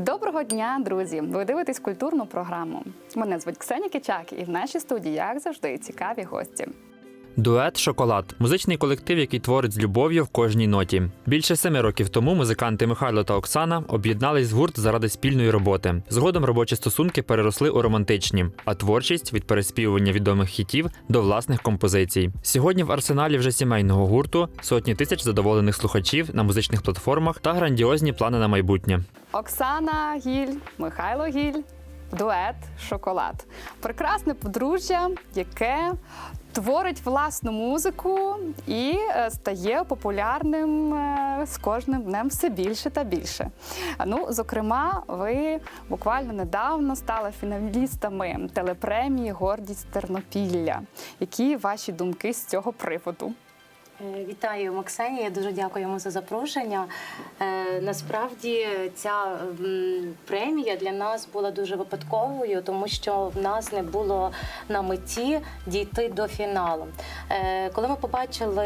Доброго дня, друзі! Ви дивитесь культурну програму. Мене звуть Ксенія Кичак, і в нашій студії, як завжди, цікаві гості. Дует Шоколад музичний колектив, який творить з любов'ю в кожній ноті. Більше семи років тому музиканти Михайло та Оксана об'єднались в гурт заради спільної роботи. Згодом робочі стосунки переросли у романтичні, а творчість від переспівування відомих хітів до власних композицій. Сьогодні в арсеналі вже сімейного гурту сотні тисяч задоволених слухачів на музичних платформах та грандіозні плани на майбутнє. Оксана Гіль, Михайло Гіль, дует Шоколад. Прекрасне подружжя, яке творить власну музику і е, стає популярним е, з кожним днем все більше та більше. Ну, зокрема, ви буквально недавно стали фіналістами телепремії Гордість Тернопілля. Які ваші думки з цього приводу? Е, Вітаю, Максенія. Дуже дякуємо за запрошення. Е, Насправді ця премія для нас була дуже випадковою, тому що в нас не було на меті дійти до фіналу. Е, Коли ми побачили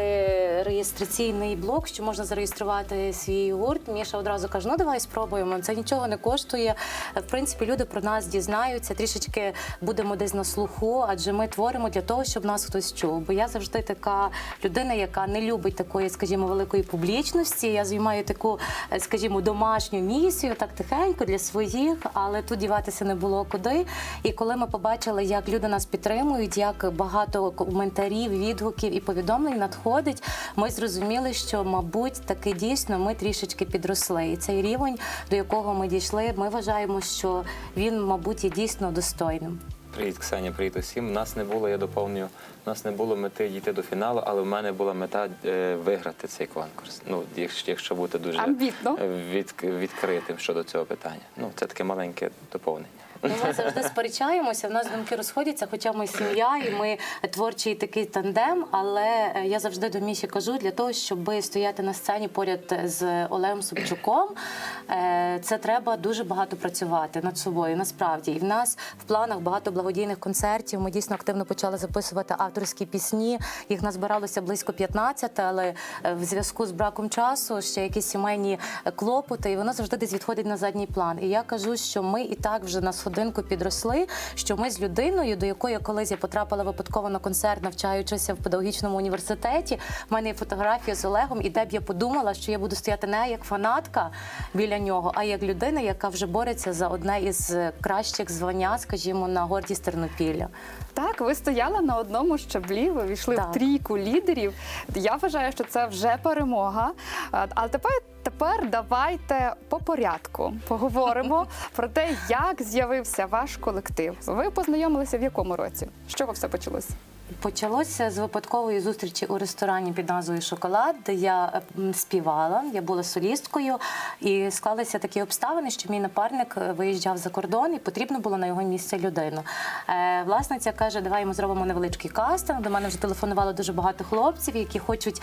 реєстраційний блок, що можна зареєструвати свій гурт, Міша одразу каже: ну давай спробуємо. Це нічого не коштує. В принципі, люди про нас дізнаються, трішечки будемо десь на слуху, адже ми творимо для того, щоб нас хтось чув. Бо я завжди така людина, яка не любить такої, скажімо, великої публічності. Я займаю таку, е, скажімо, домашню місію, так тихенько для своїх, але тут діватися не було куди. І коли ми побачили, як люди нас підтримують, як багато коментарів, відгуків і повідомлень надходить, ми зрозуміли, що, мабуть, таки дійсно ми трішечки підросли. І цей рівень, до якого ми дійшли, ми вважаємо, що він, мабуть, є дійсно достойним. Привіт, Ксенія, привіт усім. Нас не було, я доповнюю, нас не було мети дійти до фіналу, але в мене була мета е, виграти цей конкурс. Ну, якщо, якщо бути дуже е, від, відкритим щодо цього питання. Ну, це таке маленьке доповнення. Ми завжди сперечаємося, в нас думки розходяться, хоча ми сім'я і ми творчий такий тандем. Але е, я завжди до Міші кажу, для того, щоб стояти на сцені поряд з Олегом Собчуком, е, це треба дуже багато працювати над собою. Насправді, і в нас в планах багато благодійних концертів. Ми дійсно активно почали записувати авторські пісні. Їх назбиралося близько 15, але е, в зв'язку з браком часу ще якісь сімейні клопоти, і воно завжди десь відходить на задній план. І я кажу, що ми і так вже на сходинку підросли. Що ми з людиною, до якої колись я потрапила випадково на концерт, навчаючися в педагогічному університеті. в мене є фотографія з Олегом, і де б я подумала, що я буду стояти не як фанатка біля нього, а як людина, яка вже бореться за одне із кращих звання, скажімо, на гордість Тернопілля. Так, ви стояли на одному щаблі, ви війшли Так. в трійку лідерів. Я вважаю, що це вже перемога. А, Але тепер, тепер давайте по порядку поговоримо про те, як з'явився ваш колектив. Ви познайомилися в якому році? З чого все почалося? Почалося з випадкової зустрічі у ресторані під назвою Шоколад, де я е, співала, я була солісткою, і склалися такі обставини, що мій напарник е, виїжджав за кордон, і потрібно було на його місце людину. Е, власниця каже, давай ми зробимо невеличкий кастинг. До мене вже телефонувало дуже багато хлопців, які хочуть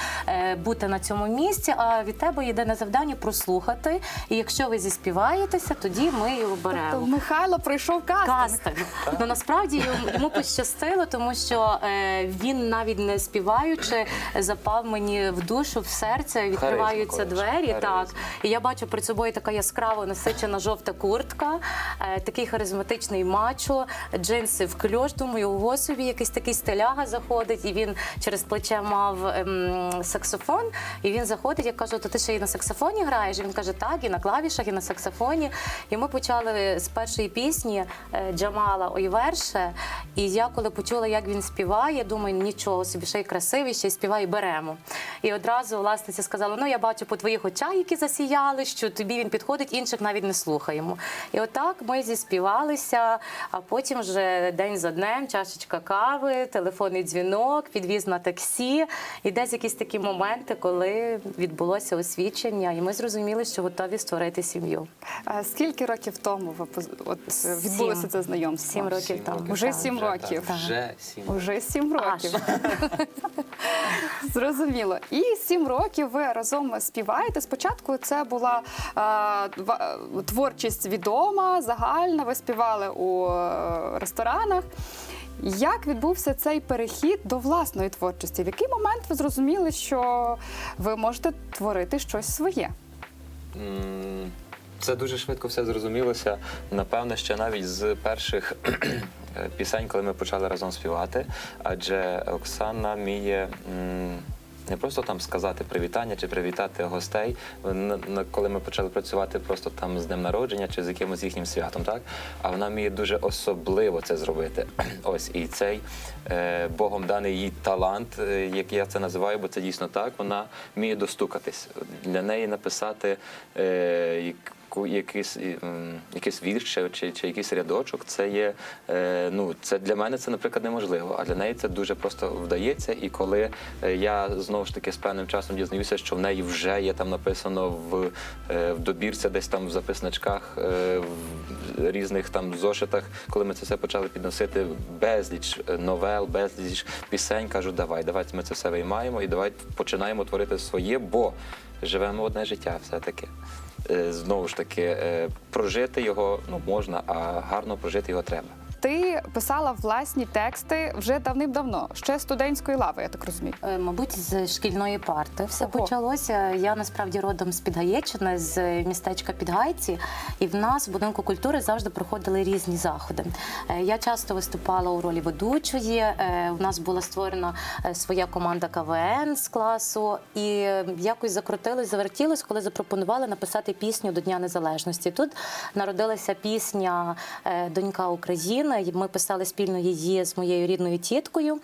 бути на цьому місці. А від тебе єдине завдання прослухати. І якщо ви зіспіваєтеся, тоді ми його беремо То Михайло пройшов кастинг. кастинг. Ну насправді йому- пощастило, тому що він навіть не співаючи запав мені в душу, в серце, відкриваються Харизма, двері. коротше, Так і я бачу перед собою така яскраво насичена жовта куртка, е, такий харизматичний мачо, джинси в кльош. Думаю, ого собі якийсь такий стиляга заходить, і він через плече мав ем, саксофон. І він заходить, я кажу, то ти ще і на саксофоні граєш? І він каже, так, і на клавішах, і на саксофоні. І ми почали з першої пісні е, Джамала Ой верше. І я коли почула, як він співає, думаю, нічого собі, ще й красивий, ще й співає, беремо. І одразу власниця сказала: ну я бачу по твоїх очах, які засіяли, що тобі він підходить, інших навіть не слухаємо. І отак ми зіспівалися, а потім вже день за днем, чашечка кави, телефонний дзвінок, підвіз на таксі. І десь якісь такі моменти, коли відбулося освідчення, і ми зрозуміли, що готові створити сім'ю. А Скільки років тому ви поз- от, е, відбулося Сім. це знайомство? Сім років тому. Уже сім років. Вже сім. Уже сім Аж. років. Зрозуміло. І сім років ви разом співаєте. Спочатку це була е, творчість відома, загальна. Ви співали у е, ресторанах. Як відбувся цей перехід до власної творчості? В який момент ви зрозуміли, що ви можете творити щось своє? Це дуже швидко все зрозумілося. Напевно, ще навіть з перших пісень, коли ми почали разом співати, адже Оксана вміє. Не просто там сказати привітання чи привітати гостей, коли ми почали працювати просто там з днем народження чи з якимось їхнім святом, так? А вона вміє дуже особливо це зробити. Ось і цей е, Богом даний їй талант, е, як я це називаю, бо це дійсно так. Вона вміє достукатись. Для неї написати е, яку- якийсь, якийсь вірш чи, чи, якийсь рядочок, це є е, ну це для мене це, наприклад, неможливо. А для неї це дуже просто вдається. І коли е, я знову ж таки з певним часом дізнаюся, що в неї вже є там написано в, е, в добірці, десь там в записничках, в різних там зошитах, коли ми це все почали підносити, безліч новел, безліч пісень, кажу, давай, давай ми це все виймаємо і давай починаємо творити своє, бо живемо одне життя все-таки. Е, Знову ж таки, е, прожити його ну можна, а гарно прожити його треба. Ти писала власні тексти вже давним-давно, ще студентської лави, я так розумію. Е, Мабуть, з шкільної парти все Ого. почалося. Я насправді родом з Підгаєччини, з містечка Підгайці, і в нас в будинку культури завжди проходили різні заходи. Е, Я часто виступала у ролі ведучої. е, У нас була створена е, своя команда КВН з класу, і е, якось закрутилось, завертілось, коли запропонували написати пісню до Дня Незалежності. Тут народилася пісня е, Донька України. І Ми писали спільно її з моєю рідною тіткою.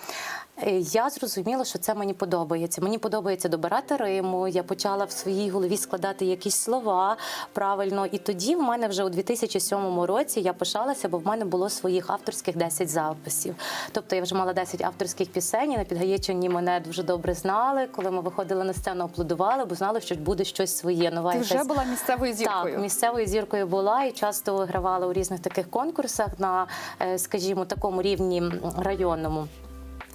Е, Я зрозуміла, що це мені подобається. Мені подобається добирати риму. Я почала в своїй голові складати якісь слова правильно. І тоді в мене вже у 2007 році я пишалася, бо в мене було своїх авторських 10 записів. Тобто я вже мала 10 авторських пісень. і На Підгаєччині мене дуже добре знали. Коли ми виходили на сцену, аплодували, бо знали, що буде щось своє. Нова Ти вже якась- була місцевою зіркою. так, місцевою зіркою була і часто вигравала у різних таких конкурсах на, е, скажімо, такому рівні районному.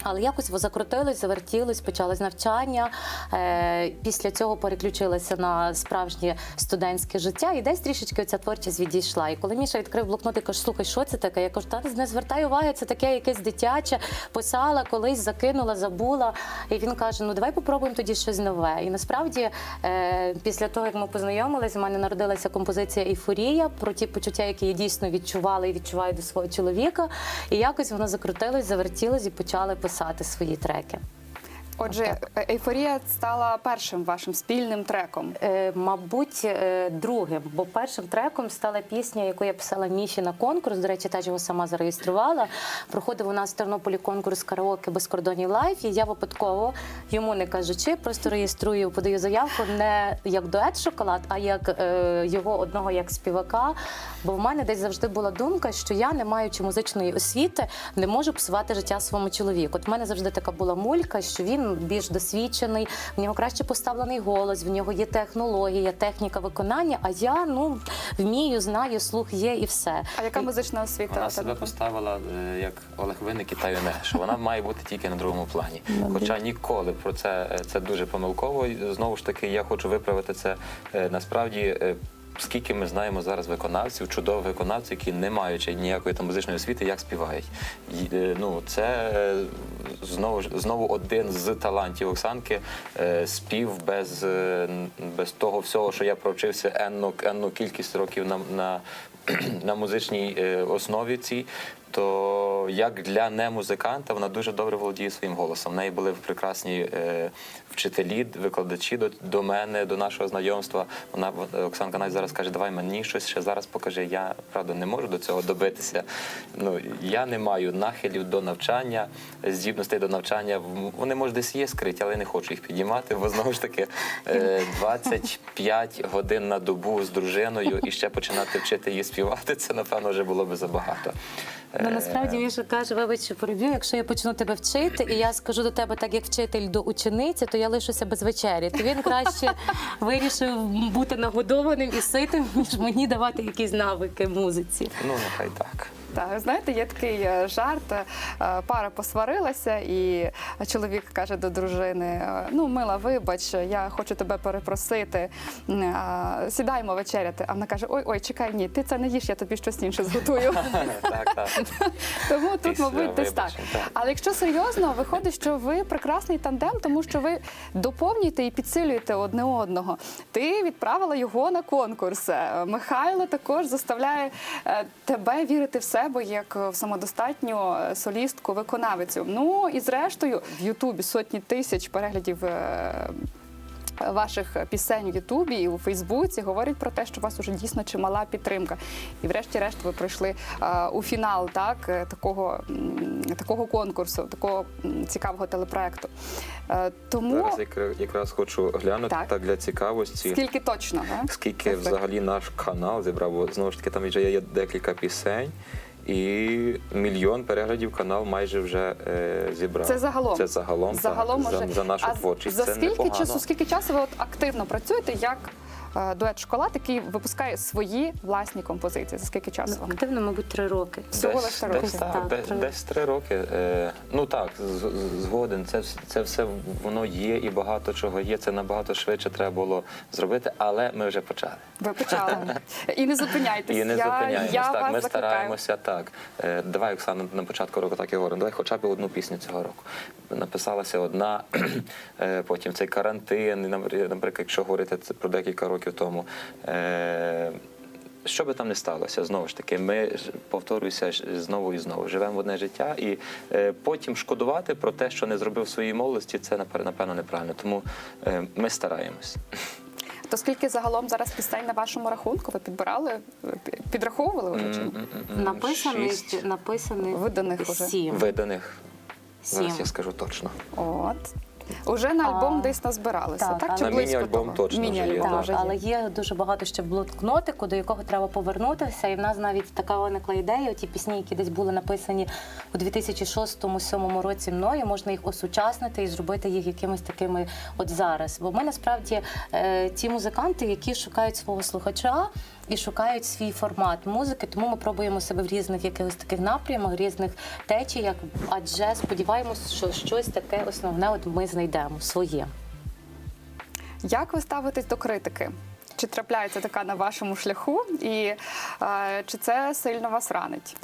Але якось закрутилось, завертілось, почалось навчання. Е, Після цього переключилася на справжнє студентське життя, і десь трішечки ця творчість відійшла. І коли Міша відкрив блокнот і каже, слухай, що це таке? Я кажу, та не звертай уваги, це таке якесь дитяче. Писала колись, закинула, забула. І він каже: Ну давай попробуємо тоді щось нове. І насправді, е, після того як ми познайомилися, в мене народилася композиція Ейфорія про ті почуття, які я дійсно відчувала і відчуваю до свого чоловіка. І якось воно закрутилось, завертілось і почали писати свої треки. Отже, е, ейфорія стала першим вашим спільним треком. Е, мабуть, е, другим, бо першим треком стала пісня, яку я писала Міші на конкурс. До речі, теж його сама зареєструвала. Проходив у нас в Тернополі конкурс караоке без кордонів лайф. І я випадково йому не кажучи, просто реєструю, подаю заявку не як дует шоколад, а як е, його одного як співака. Бо в мене десь завжди була думка, що я, не маючи музичної освіти, не можу псувати життя своєму чоловіку. От в мене завжди така була мулька, що він більш досвідчений, в нього краще поставлений голос, в нього є технологія, техніка виконання. А я ну вмію, знаю, слух є і все. А яка музична освіта? Вона себе поставила е, як Олег Винник і Тайоне, що вона має бути тільки на другому плані. Хоча ніколи про це е, це дуже помилково. Знову ж таки, я хочу виправити це е, насправді. Скільки ми знаємо зараз виконавців, чудових виконавців, які не маючи ніякої там музичної освіти, як співають. І, е, ну це е, знову ж знову один з талантів Оксанки. е, Спів без, без того всього, що я провчився енну, енну кількість років на, на, на музичній основі цій. То як для немузиканта вона дуже добре володіє своїм голосом. В неї були прекрасні е, вчителі, викладачі до, до мене, до нашого знайомства. Вона Оксанка навіть зараз каже, давай мені щось ще зараз покажи. Я правда не можу до цього добитися. Ну я не маю нахилів до навчання, здібностей до навчання. Вони може десь є скриті, але я не хочу їх підіймати, бо знову ж таки е, 25 годин на добу з дружиною і ще починати вчити її співати. Це напевно вже було би забагато. Ну насправді насправді Міша каже, вибач, що переб'ю, якщо я почну тебе вчити, і я скажу до тебе так, як вчитель до учениці, то я лишуся без вечері. То він краще вирішив бути нагодованим і ситим, ніж мені давати якісь навики музиці. Ну, нехай так. Так, знаєте, є такий е, жарт. е, Пара посварилася, і чоловік каже до дружини: е, Ну, мила, вибач, я хочу тебе перепросити. Сідаємо вечеряти. А вона каже: Ой, ой, чекай, ні, ти це не їж, я тобі щось інше зготую. Так, так. Тому тут, мабуть, десь так. Але якщо серйозно, виходить, що ви прекрасний тандем, тому що ви доповнюєте і підсилюєте одне одного. Ти відправила його на конкурс. Михайло також заставляє тебе вірити в себе як в самодостатню е, солістку, виконавицю. Ну і зрештою в Ютубі сотні тисяч переглядів. е, Ваших пісень в Ютубі і у Фейсбуці говорять про те, що у вас уже дійсно чимала підтримка. І врешті-решт ви пройшли е, у фінал так, е, такого, такого конкурсу, такого цікавого телепроекту. Е, тому Зараз якра- якраз хочу глянути Так. так, для цікавості. скільки точно? га? Скільки Ефект. взагалі наш канал зібрав, бо знову ж таки там вже є декілька пісень, і мільйон переглядів канал майже вже е, зібрав. Це загалом. Це загалом, Загалом так, може. за, за нашу а творчість. За скільки Це часу, скільки часу ви от активно працюєте як дует шоколад, який випускає свої власні композиції? За скільки часу Ну, вам? активно, мабуть, три роки. Всього Десь, лише роки. десь, так, Так, десь, три. десь три роки. Е, ну так, з- з- згоден. Це, вс- це все воно є і багато чого є. Це набагато швидше треба було зробити, але ми вже почали. Ви почали. І не зупиняйтесь. І не я, зупиняємось. я так, вас ми закликаю. стараємося так. Е, давай, Оксана, на початку року так і говоримо. Давай хоча б одну пісню цього року. Написалася одна, е, потім цей карантин, і, напр- наприклад, якщо говорити це про декілька років тому. Е, що би там не сталося, знову ж таки, ми ж, повторююся знову і знову. Живемо в одне життя, і е, потім шкодувати про те, що не зробив в своїй молодості, це напевно неправильно. Тому е, ми стараємось. То скільки загалом зараз пісень на вашому рахунку? Ви підбирали? Підраховували вже? чи ні? Написаних, написаних Виданих уже. сім. виданих. Зараз я скажу точно. От. Уже на альбом А, десь назбиралися, так, так? але- Чи На близько міні-альбом того? точно вже є, Міні-альбом Так, вже є. але є дуже багато ще в блокнотику, до якого треба повернутися. І в нас навіть така виникла ідея. Ті пісні, які десь були написані у 2006-2007 році мною, можна їх осучаснити і зробити їх якимись такими от зараз. Бо ми насправді е, ті музиканти, які шукають свого слухача. І шукають свій формат музики, тому ми пробуємо себе в різних якихось таких напрямах, різних течіях, адже сподіваємося, що щось таке основне от ми знайдемо своє. Як ви ставитесь до критики? Чи трапляється така на вашому шляху, і е, чи це сильно вас ранить?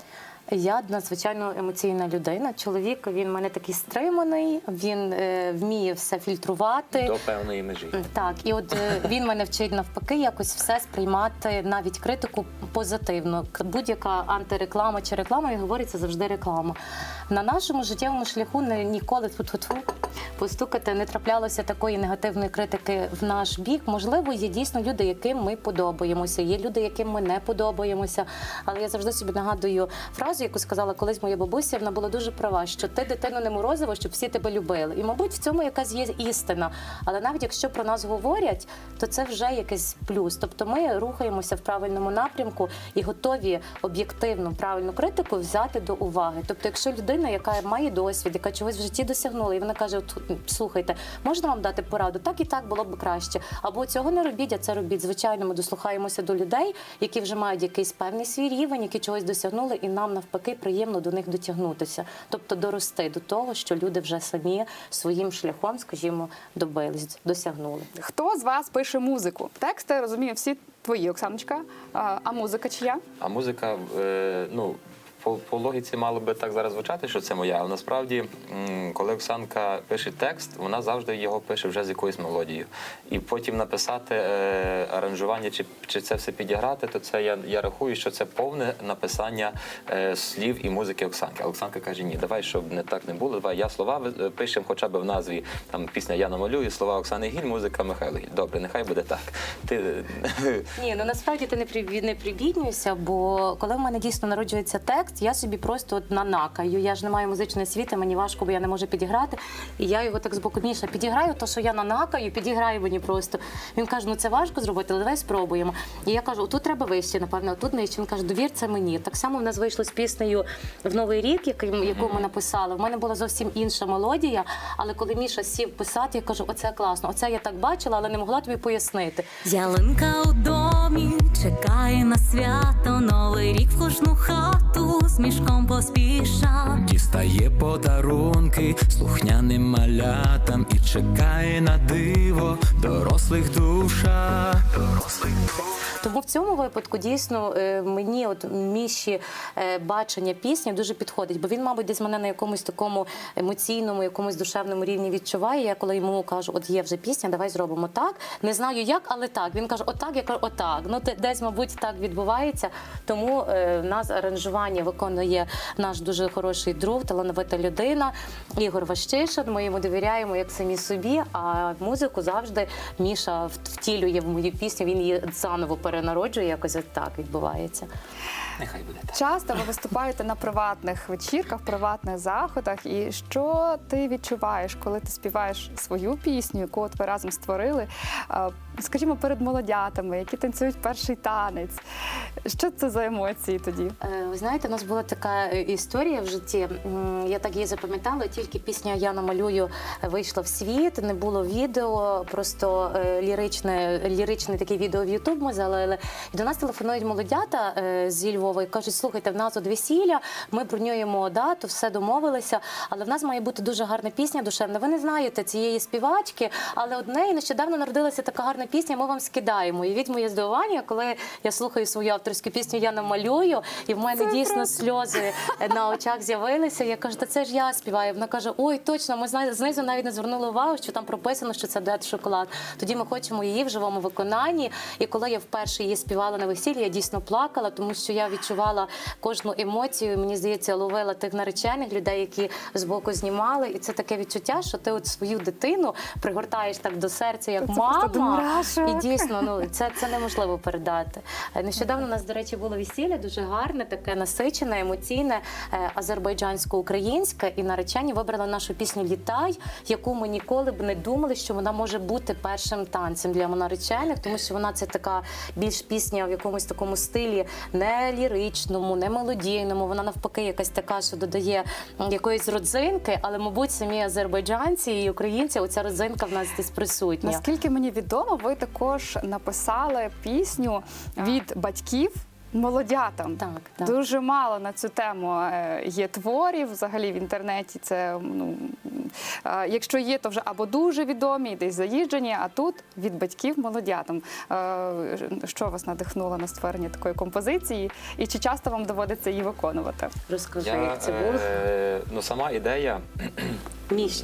Я надзвичайно емоційна людина. Чоловік він в мене такий стриманий, він е, вміє все фільтрувати. До певної межі. Так, і от е, він мене вчить навпаки якось все сприймати, навіть критику позитивно. Будь-яка антиреклама чи реклама, він говорить, це завжди реклама. На нашому життєвому шляху не ніколи тут постукати не траплялося такої негативної критики в наш бік. Можливо, є дійсно люди, яким ми подобаємося, є люди, яким ми не подобаємося. Але я завжди собі нагадую фразу, яку сказала колись моя бабуся. Вона була дуже права, що ти дитину не морозиво, щоб всі тебе любили. І, мабуть, в цьому якась є істина. Але навіть якщо про нас говорять, то це вже якийсь плюс. Тобто ми рухаємося в правильному напрямку і готові об'єктивну правильну критику взяти до уваги. Тобто, якщо людина, яка має досвід, яка чогось в житті досягнула, і вона каже: От, слухайте, можна вам дати пораду? Так і так було б краще. Або цього не робіть, а це робіть. Звичайно, ми дослухаємося до людей, які вже мають якийсь певний свій рівень, які чогось досягнули, і нам навпаки приємно до них дотягнутися. Тобто дорости до того, що люди вже самі своїм шляхом, скажімо, добились, досягнули. Хто з вас пише музику? Тексти розумію, всі твої, Оксаночка. А, а музика чия? А музика, е, ну, по, по логіці мало би так зараз звучати, що це моя. Але насправді, коли Оксанка пише текст, вона завжди його пише вже з якоюсь мелодією. І потім написати е, аранжування чи, чи це все підіграти, то це я, я рахую, що це повне написання е, слів і музики Оксанки. Оксанка каже: ні, давай, щоб не так не було. Давай я слова е, пишемо хоча б в назві там пісня Я намалюю, слова Оксани Гіль, музика Михайло Гіль. Добре, нехай буде так. Ти Ні, ну насправді ти не прибіднюйся, бо коли в мене дійсно народжується текст, я собі просто от нанакаю. Я ж не маю музичної освіти, мені важко, бо я не можу підіграти. І я його так з боку Міша підіграю, то що я нанакаю, підіграю мені просто. Він каже: ну це важко зробити, але давай спробуємо. І я кажу, отут треба вище, напевно, отут нижче. Він каже, довір це мені. Так само в нас вийшло з піснею в Новий рік, яку ми написали. В мене була зовсім інша мелодія, але коли Міша сів писати, я кажу, оце класно, оце я так бачила, але не могла тобі пояснити. Ялинка у домі, чекає на свято, новий рік в кожну хату, з мішком поспіша. Дістає подарунки слухняним малятам і чекає на диво дорослих душа. Дорослих душа. Тому в цьому випадку дійсно е, мені от міші е, бачення пісні дуже підходить, бо він, мабуть, десь мене на якомусь такому емоційному, якомусь душевному рівні відчуває. Я коли йому кажу, от є вже пісня, давай зробимо так. Не знаю як, але так. Він каже, отак, я кажу, отак. Ну десь, мабуть, так відбувається. Тому е, в нас аранжування виконує наш дуже хороший друг, талановита людина Ігор Ващишин. Ми йому довіряємо як самі собі. А музику завжди Міша втілює в мою пісню. Він її заново перенароджує. Якось так відбувається. Нехай буде так. Часто ви виступаєте на приватних вечірках, приватних заходах. І що ти відчуваєш, коли ти співаєш свою пісню, яку от ви разом створили? а, Скажімо, перед молодятами, які танцюють перший танець. Що це за емоції тоді? Е, Ви знаєте, у нас була така е, історія в житті. М, Я так її запам'ятала. Тільки пісня Я намалюю вийшла в світ. Не було відео, просто е, ліричне, ліричне таке відео в Ютуб ми залили. І до нас телефонують молодята е, зі Львова і кажуть: слухайте, в нас от весілля, ми бронюємо дату, все домовилися. Але в нас має бути дуже гарна пісня душевна. Ви не знаєте цієї співачки, але од неї нещодавно народилася така гарна пісня. Ми вам скидаємо. І від моє здивування, коли я слухаю свою авторську пісню, я намалюю, і в мене дійсно сльози на очах з'явилися. Я кажу, та це ж я співаю. Вона каже: Ой, точно, ми знизу навіть не звернули увагу, що там прописано, що це дует шоколад. Тоді ми хочемо її в живому виконанні. І коли я вперше її співала на весіллі, я дійсно плакала, тому що я відчувала кожну емоцію. Мені здається, ловила тих наречених людей, які збоку знімали. І це таке відчуття, що ти от свою дитину пригортаєш так до серця, як Це мама. І дійсно, ну це, це неможливо передати. Е, Нещодавно у нас, до речі, було весілля дуже гарне, таке насичене, емоційне, е, азербайджансько-українське. І наречені вибрали нашу пісню Літай, яку ми ніколи б не думали, що вона може бути першим танцем для наречених, тому що вона це така більш пісня в якомусь такому стилі, не ліричному, не мелодійному. Вона навпаки якась така, що додає якоїсь родзинки, але, мабуть, самі азербайджанці і українці, оця родзинка в нас десь присутня. Наскільки мені відомо, ви також написали пісню від батьків. Молодятам Так, так. дуже мало на цю тему е, є творів. Взагалі в інтернеті це ну якщо є, то вже або дуже відомі, десь заїжджені. А тут від батьків молодятам. Е, Що вас надихнуло на створення такої композиції, і чи часто вам доводиться її виконувати? Розкажи, Я, як це було. е, ну, сама ідея Міш.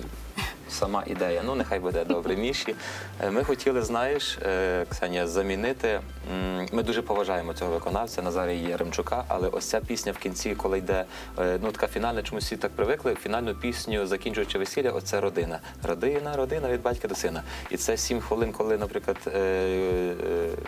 Сама ідея. Ну, нехай буде добре, Міші. Е, Ми хотіли, знаєш, е, Ксенія, замінити. Ми дуже поважаємо цього виконавця Назарія Яремчука, але ось ця пісня в кінці, коли йде е, ну така фінальна, чомусь всі так привикли. Фінальну пісню, закінчуючи весілля, оце родина. Родина, родина від батька до сина. І це сім хвилин, коли, наприклад,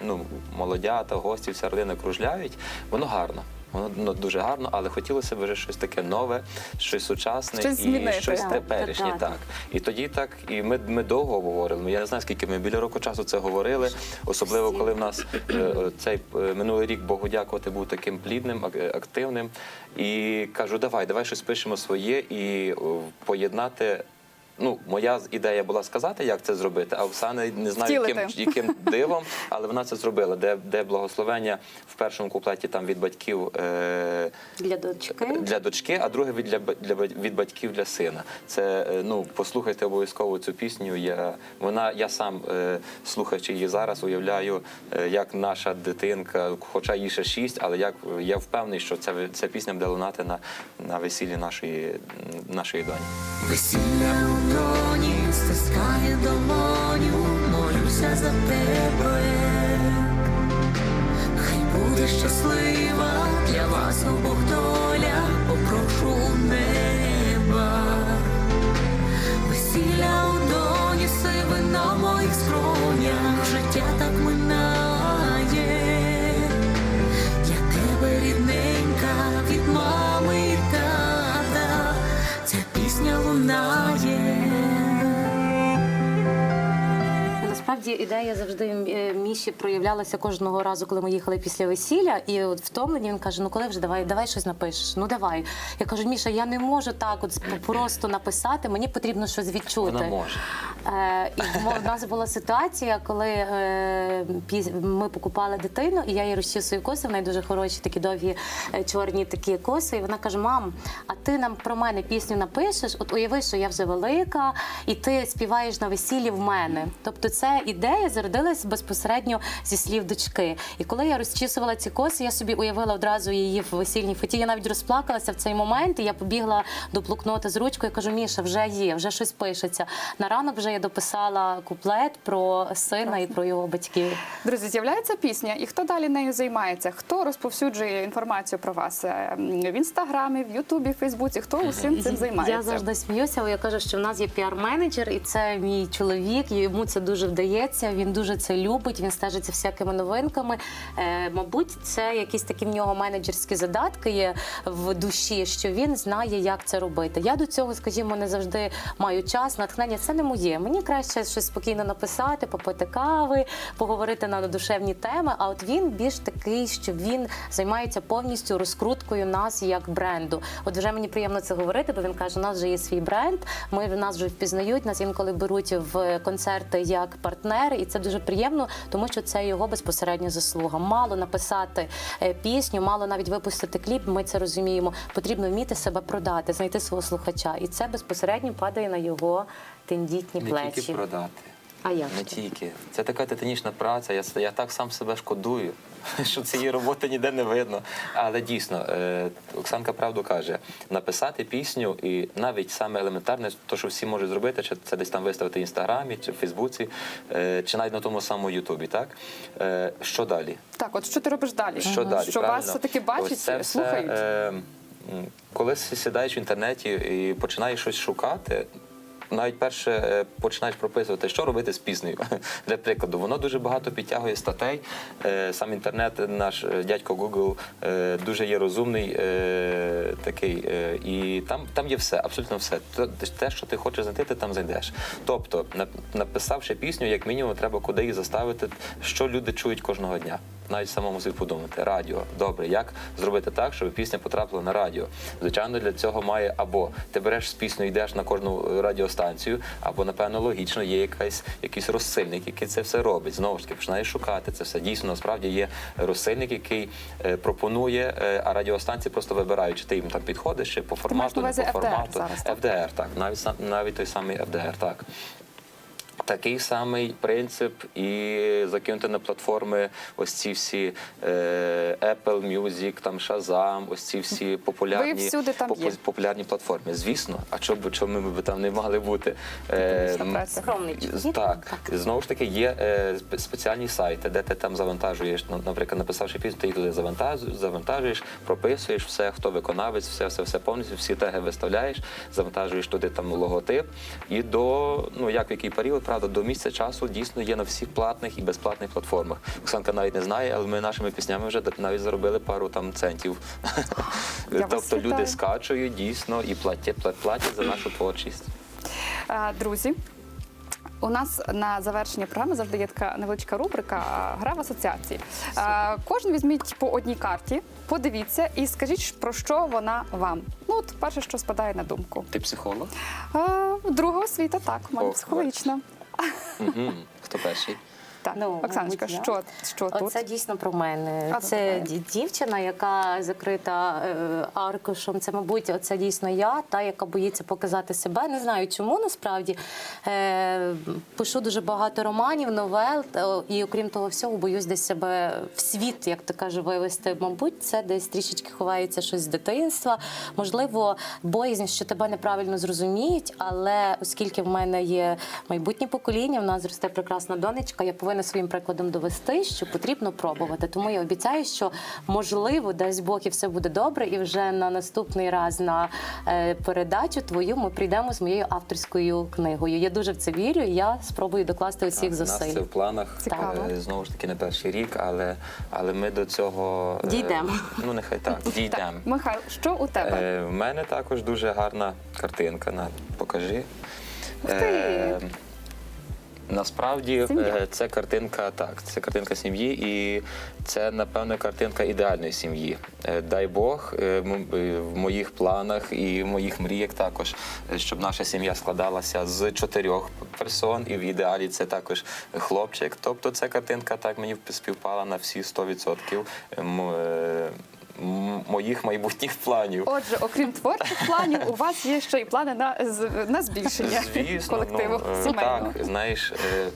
ну, молодята, гості, вся родина кружляють. Воно гарно. Воно ну, дуже гарно, але хотілося б вже щось таке нове, щось сучасне Щось і змінити. щось Так, теперішнє. так, Так. І тоді так, і ми, ми довго говорили. Я не знаю, скільки ми біля року часу це говорили. Особливо, коли в нас е, е, цей е, минулий рік, Богу дякувати, був таким плідним, ак- активним. І кажу, давай, давай щось пишемо своє і поєднати. Ну, моя ідея була сказати, як це зробити, а Оксана не знаю, яким, яким дивом, але вона це зробила. Де, де благословення в першому куплеті там від батьків е, Для дочки. для дочки, а друге від для, для від батьків для сина. Це е, ну послухайте обов'язково цю пісню. Я вона я сам е, слухаючи її зараз, уявляю, е, як наша дитинка, хоча їй ще шість, але як я впевнений, що ця ця пісня буде лунати на, на весіллі нашої нашої доні. Весілля у доні стискає долоню, молюся за тебе. Хай буде щаслива для вас обох доля, попрошу у неба. Весілля Насправді ідея завжди е, Міші проявлялася кожного разу, коли ми їхали після весілля. І от втомлені він каже: Ну коли вже давай, давай щось напишеш. Ну давай. Я кажу, Міша, я не можу так, от просто написати. Мені потрібно щось відчути. Вона може. Е, і в нас була ситуація, коли е, ми покупали дитину, і я їй розчісую коси. В неї дуже хороші, такі довгі е, чорні такі коси. І вона каже: Мам, а ти нам про мене пісню напишеш? От уяви, що я вже велика, і ти співаєш на весіллі в мене. Тобто, ця ідея зародилась безпосередньо зі слів дочки. І коли я розчісувала ці коси, я собі уявила одразу її в весільній фоті. Я навіть розплакалася в цей момент. І я побігла до блокнота з ручкою. Кажу, Міша, вже є, вже щось пишеться. На ранок вже я дописала куплет про сина і про його батьків. Друзі, з'являється пісня, і хто далі нею займається? Хто розповсюджує інформацію про вас Е, в інстаграмі, в Ютубі, в Фейсбуці? Хто усім цим займається? Я завжди сміюся, я кажу, що в нас є піар-менеджер, і це мій чоловік. Йому це дуже вдається. Він дуже це любить. Він стежить за всякими новинками. Е, мабуть, це якісь такі в нього менеджерські задатки є в душі, що він знає, як це робити. Я до цього, скажімо, не завжди маю час. Натхнення це не моє. Мені краще щось спокійно написати, попити кави, поговорити на душевні теми. А от він більш такий, що він займається повністю розкруткою нас як бренду. От вже мені приємно це говорити, бо він каже: у нас вже є свій бренд. Ми нас вже впізнають. Нас інколи беруть в концерти як партнери, і це дуже приємно, тому що це його безпосередня заслуга. Мало написати е, пісню, мало навіть випустити кліп. Ми це розуміємо. Потрібно вміти себе продати, знайти свого слухача, і це безпосередньо падає на його тендітні плечі. Не тільки продати. А як Не тільки. Це така титанічна праця. Я, я так сам себе шкодую, що цієї роботи ніде не видно. Але дійсно, е, Оксанка правду каже: написати пісню і навіть саме елементарне, то, що всі можуть зробити, чи це десь там виставити в інстаграмі, чи в Фейсбуці, е, чи навіть на тому самому Ютубі. Так? Е, що далі? Так, от що ти робиш далі? Що далі? Що правильно? вас все-таки бачать, Ось це все, слухають? е, коли сідаєш в інтернеті і починаєш щось шукати. Навіть перше е, починаєш прописувати, що робити з піснею. Для прикладу, воно дуже багато підтягує статей. Е, Сам інтернет, наш е, дядько Google дуже є розумний такий, і там, там є все, абсолютно все. Те- що ти хочеш знайти, ти там знайдеш. Тобто, нап- написавши пісню, як мінімум, треба куди її заставити, що люди чують кожного дня. Навіть самому собі подумати. Радіо, добре, як зробити так, щоб пісня потрапила на радіо? Звичайно, для цього має або ти береш з пісню, йдеш на кожну радіостанцію, або напевно логічно є якась якийсь розсильник, який це все робить. Знову ж таки, починаєш шукати це все. Дійсно, насправді є розсильник, який е, пропонує, е, а радіостанції просто вибирають, чи ти їм там підходиш, чи по формату, не по формату. зараз, так? FDR, так, навіть навіть той самий FDR, так. Такий самий принцип і закинути на платформи ось ці всі е, Apple Music, там Shazam, ось ці всі популярні, Ви всюди там є. популярні платформи. Звісно, а чому б чому ми б там не могли бути? Е, чоловік. так, знову ж таки, є е, спеціальні сайти, де ти там завантажуєш, ну, наприклад, написавши пісню, ти їх туди завантажуєш, завантажуєш, прописуєш все, хто виконавець, все, все, все повністю, всі теги виставляєш, завантажуєш туди там логотип. І до ну як в який період, правда, до місяця часу дійсно є на всіх платних і безплатних платформах. Оксанка навіть не знає, але ми нашими піснями вже навіть заробили пару там центів. Тобто люди скачують дійсно і платять, платять за нашу творчість. Друзі, у нас на завершення програми завжди є така невеличка рубрика Гра в асоціації. Е, Кожен візьміть по одній карті, подивіться і скажіть, про що вона вам. Ну, от перше, що спадає на думку. Ти психолог? Друга освіта, так, в мене психологічна. Угу. Хто перший? Так, Ну, Оксаночка, мабуть, що, що тут? Оце дійсно про мене. А, це ді- дівчина, яка закрита е, аркушем. Це, мабуть, оце дійсно я, та яка боїться показати себе. Не знаю, чому насправді е, пишу дуже багато романів, новел, і окрім того всього, боюсь десь себе в світ, як то каже, вивести. Мабуть, це десь трішечки ховається щось з дитинства. Можливо, боязнь, що тебе неправильно зрозуміють, але оскільки в мене є майбутнє покоління, в нас росте прекрасна донечка, я повинна своїм прикладом довести, що потрібно пробувати. Тому я обіцяю, що можливо, дасть Бог і все буде добре, і вже на наступний раз на е, передачу твою ми прийдемо з моєю авторською книгою. Я дуже в це вірю. і Я спробую докласти усіх у нас зусиль. це в планах Цікаво. е, знову ж таки не перший рік, але, але ми до цього е, Дійдемо. Ну нехай так, дійдемо. Михайло, що у тебе? В мене також дуже гарна картинка. На покажи. Ух ти! Насправді Сім'я. е, це картинка, так, це картинка сім'ї, і це, напевно, картинка ідеальної сім'ї. Е, Дай Бог, е, в моїх планах і в моїх мріях також, щоб наша сім'я складалася з чотирьох персон, і в ідеалі це також хлопчик. Тобто ця картинка так мені співпала на всі 100% м- е, м- моїх майбутніх планів. Отже, окрім творчих планів, у вас є ще й плани на, на збільшення Звісно, колективу ну, сімейного. так, знаєш, е,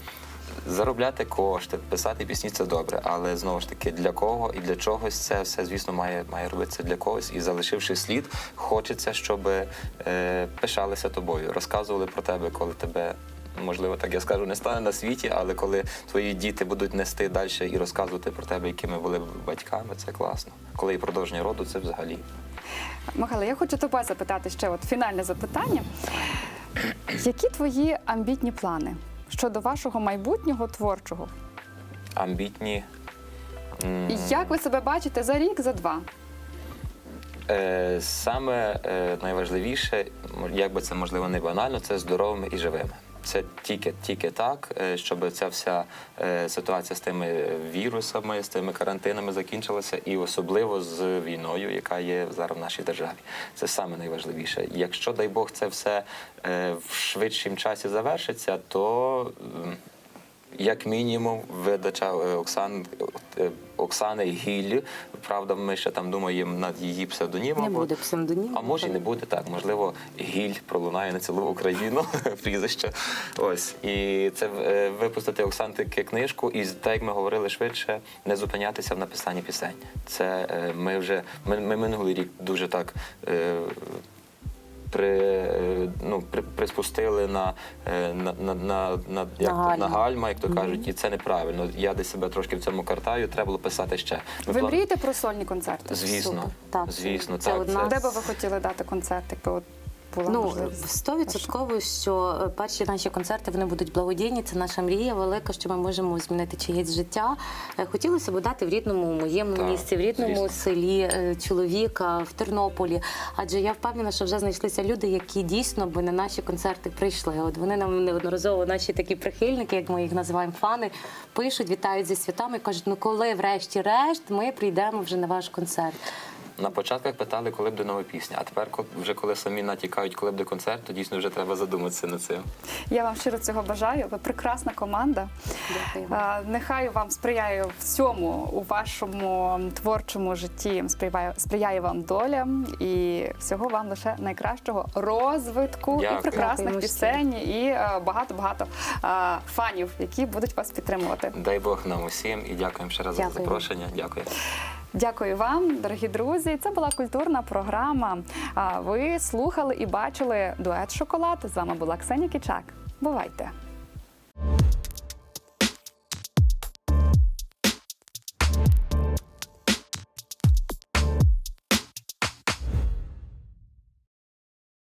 заробляти кошти, писати пісні це добре, але знову ж таки для кого і для чогось це все, звісно, має, має робитися для когось. І залишивши слід, хочеться, щоб е, пишалися тобою, розказували про тебе, коли тебе. Можливо, так я скажу, не стане на світі, але коли твої діти будуть нести далі і розказувати про тебе, якими були батьками, це класно. Коли і продовження роду, це взагалі. Михайло, я хочу тебе запитати ще от фінальне запитання. Які твої амбітні плани щодо вашого майбутнього творчого? Амбітні. І як ви себе бачите за рік, за два? Е, Саме е, найважливіше, як би це можливо не банально, це здоровими і живими. Це тільки, тільки так, е, щоб ця вся е, ситуація з тими вірусами, з тими карантинами закінчилася, і особливо з війною, яка є зараз в нашій державі. Це саме найважливіше. Якщо, дай Бог, це все е, в швидшім часі завершиться, то як мінімум, видача е, Оксан, е, Оксани Гіль. Правда, ми ще там думаємо над її псевдонімом. Не буде псевдоніму. А може і не буде так. Можливо, гіль пролунає на цілу Україну прізвище. Ось і це е, випустити Оксантики книжку, і так як ми говорили швидше, не зупинятися в написанні пісень. Це ми вже ми, ми минулий рік дуже так. При, е, ну, при, приспустили на, е, на, на, на, на, як на, гальма. на гальма, як то кажуть, і це неправильно. Я десь себе трошки в цьому картаю, треба було писати ще. Ми Ви план- мрієте про сольні концерти? Звісно, Супер. Так. звісно, Це так. одна Де би ви хотіли дати концерт, якби от була Ну, можливість? стовідсотково, що е, перші наші концерти вони будуть благодійні. Це наша мрія велика, що ми можемо змінити чиєсь життя. Е, Хотілося б дати в рідному моєму Так, місці, в рідному звісно. селі е, чоловіка в Тернополі. Адже я впевнена, що вже знайшлися люди, які дійсно би на наші концерти прийшли. От вони нам неодноразово, наші такі прихильники, як ми їх називаємо, фани, пишуть, вітають зі святами, кажуть, ну коли, врешті-решт, ми прийдемо вже на ваш концерт. На початках питали, коли буде нова пісня, а тепер, вже коли самі натякають, коли буде концерт, то дійсно вже треба задуматися над цим. Я вам щиро цього бажаю. Ви прекрасна команда. Дякуємо. А, Нехай вам сприяє всьому у вашому творчому житті. Сприяє, сприяє вам доля і всього вам лише найкращого розвитку Дякую. і прекрасних Дякуємо пісень, і е, багато-багато е, фанів, які будуть вас підтримувати. Дай Бог нам усім і дякуємо ще раз за запрошення. Дякую. Дякую вам, дорогі друзі. Це була культурна програма. Ви слухали і бачили дует шоколад. З вами була Ксенія Кічак. Бувайте!